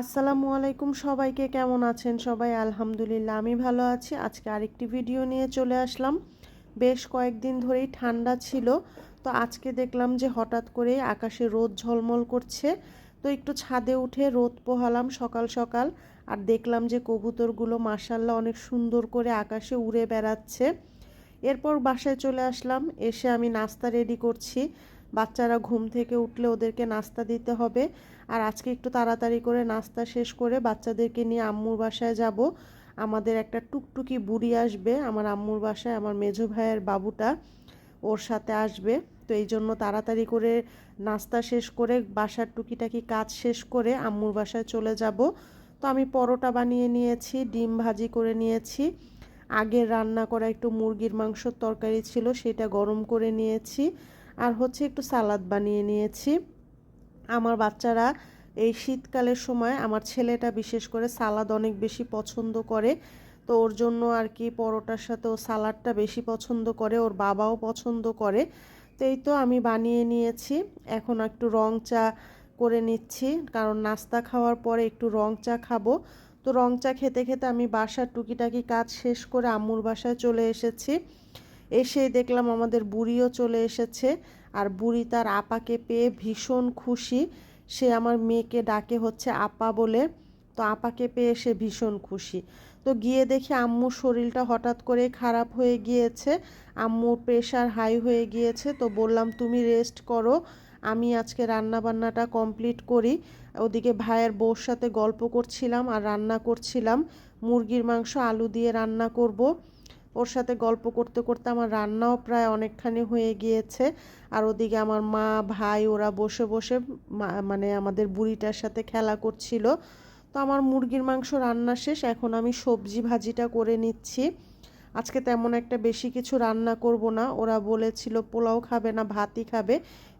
আসসালামু আলাইকুম সবাইকে, কেমন আছেন সবাই? আলহামদুলিল্লাহ, আমি ভালো আছি। আজকে আরেকটি ভিডিও নিয়ে চলে আসলাম। বেশ কয়েকদিন ধরেই ঠান্ডা ছিল, তো আজকে দেখলাম যে হঠাৎ করে আকাশে রোদ ঝলমল করছে। তো একটু ছাদে উঠে রোদ পোহালাম সকাল সকাল, আর দেখলাম যে কবুতরগুলো মাসাল্লাহ অনেক সুন্দর করে আকাশে উড়ে বেড়াচ্ছে। এরপর বাসায় চলে আসলাম, এসে আমি নাস্তা রেডি করছি। বাচ্চারা ঘুম থেকে উঠলে ওদেরকে নাস্তা দিতে হবে। আর আজকে একটু তাড়াতাড়ি করে নাস্তা শেষ করে বাচ্চাদেরকে নিয়ে আম্মুর বাসায় যাব। আমাদের একটা টুকটুকি বুড়ি আসবে, আমার আম্মুর বাসায়, আমার মেজো ভাইয়ের বাবুটা ওর সাথে আসবে। তো এই জন্য তাড়াতাড়ি করে নাস্তা শেষ করে বাসার টুকিটাকি কাজ শেষ করে আম্মুর বাসায় চলে যাব। তো আমি পরোটা বানিয়ে নিয়েছি, ডিম ভাজি করে নিয়েছি। আগের রান্না করা একটু মুরগির মাংসর তরকারি ছিল, সেটা গরম করে নিয়েছি। আর হচ্ছে একটু সালাদ বানিয়ে নিয়েছি। আমার বাচ্চারা এই শীতকালের সময় আমার ছেলেটা বিশেষ করে সালাদ অনেক বেশি পছন্দ করে। তো ওর জন্য আর কি পরোটার সাথে ও সালাডটা বেশি পছন্দ করে, ওর বাবাও পছন্দ করে। তো এই তো আমি বানিয়ে নিয়েছি। এখন একটু রং চা করে নিচ্ছি, কারণ নাস্তা খাওয়ার পরে একটু রং চা খাব। তো রং চা খেতে খেতে আমি বাসার টুকিটাকি কাজ শেষ করে আম্মুর বাসায় চলে এসেছি। এসে দেখলাম আমাদের বুড়িও চলে এসেছে আর বুড়ি তার আপাকে পেয়ে ভীষণ খুশি। সে আমার মেয়েকে ডাকে হচ্ছে আপা বলে। তো আপাকে পেয়ে সে ভীষণ খুশি। তো গিয়ে দেখি আম্মুর শরীরটা হঠাৎ করে খারাপ হয়ে গিয়েছে। আম্মুর প্রেশার হাই হয়ে গিয়েছে। তো বললাম, তুমি রেস্ট করো। আমি আজকে রান্না বান্নাটা কমপ্লিট করি। ওদিকে ভাইয়ের বউর সাথে গল্প করছিলাম আর রান্না করছিলাম। মুরগির মাংস, আলু দিয়ে রান্না করব। ওর সাথে গল্প করতে করতে আমার রান্নাও প্রায় অনেকখানি হয়ে গিয়েছে। আর ওদিকে আমার মা, ভাই, ওরা বসে বসে মানে আমাদের বুড়িটার সাথে খেলা করছিল। তো আমার মুরগির মাংস রান্না শেষ, এখন আমি সবজি ভাজিটা করে নিচ্ছি। আজকে তেমন একটা বেশি কিছু রান্না করব না। ওরা বলেছিল, পোলাও খাবে না, ভাতই খাবে।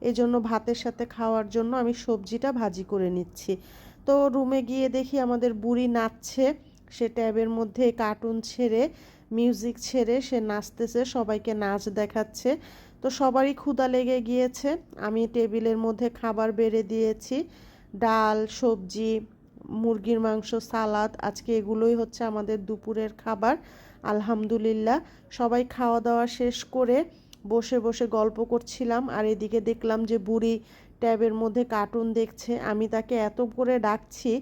এই জন্য ভাতের সাথে খাওয়ার জন্য আমি সবজিটা ভাজি করে নিচ্ছি। তো রুমে গিয়ে দেখি আমাদের বুড়ি নাচছে। সে ট্যাবের মধ্যে কার্টুন ছেড়ে মিউজিক ছেড়ে সে নাচতেছে, সবাইকে নাচ দেখাচ্ছে। তো সবারই ক্ষুদা লেগে গিয়েছে। আমি টেবিলের মধ্যে খাবার বেড়ে দিয়েছি। ডাল, সবজি, মুরগির মাংস, সালাদ, আজকে এগুলোই হচ্ছে আমাদের দুপুরের খাবার। আলহামদুলিল্লাহ। সবাই খাওয়া দাওয়া শেষ করে বসে বসে গল্প করছিলাম আর এদিকে দেখলাম যে বুড়ি ট্যাবের মধ্যে কার্টুন দেখছে, আমি তাকে এত করে ডাকছি,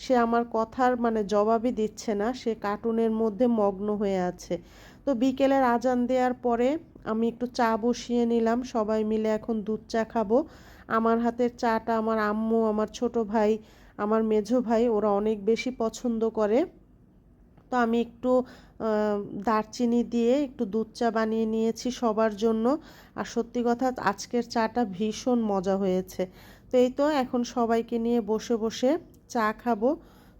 সে আমার কথার মানে জবাবই দিচ্ছে না, সে কার্টুনের মধ্যে মগ্ন হয়ে আছে। তো বিকেলের আজান দেওয়ার পরে আমি একটু চা বসিয়ে নিলাম, সবাই মিলে এখন দুধ চা খাব। আমার হাতের চাটা আমার আম্মু, আমার ছোট ভাই, আমার মেঝো ভাই, ওরা অনেক বেশি পছন্দ করে। তো আমি একটু দারচিনি দিয়ে একটু দুধ চা বানিয়ে নিয়েছি সবার জন্য। আর সত্যি কথা, আজকের চাটা ভীষণ মজা হয়েছে। তো এই তো এখন সবাইকে নিয়ে বসে বসে চা খাব।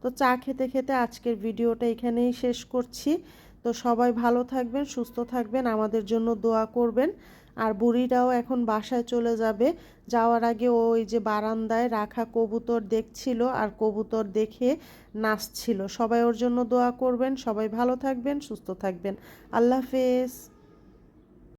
তো চা খেতে খেতে আজকের ভিডিওটা এখানেই শেষ করছি। তো সবাই ভালো থাকবেন, সুস্থ থাকবেন, আমাদের জন্য দোয়া করবেন। আর বুড়িটাও এখন বাসায় চলে যাবে। যাওয়ার আগে ওই যে বারান্দায় রাখা কবুতর দেখছিল আর কবুতর দেখে নাচছিল। সবাই ওর জন্য দোয়া করবেন, সবাই ভালো থাকবেন, সুস্থ থাকবেন। আল্লাহ হাফেজ।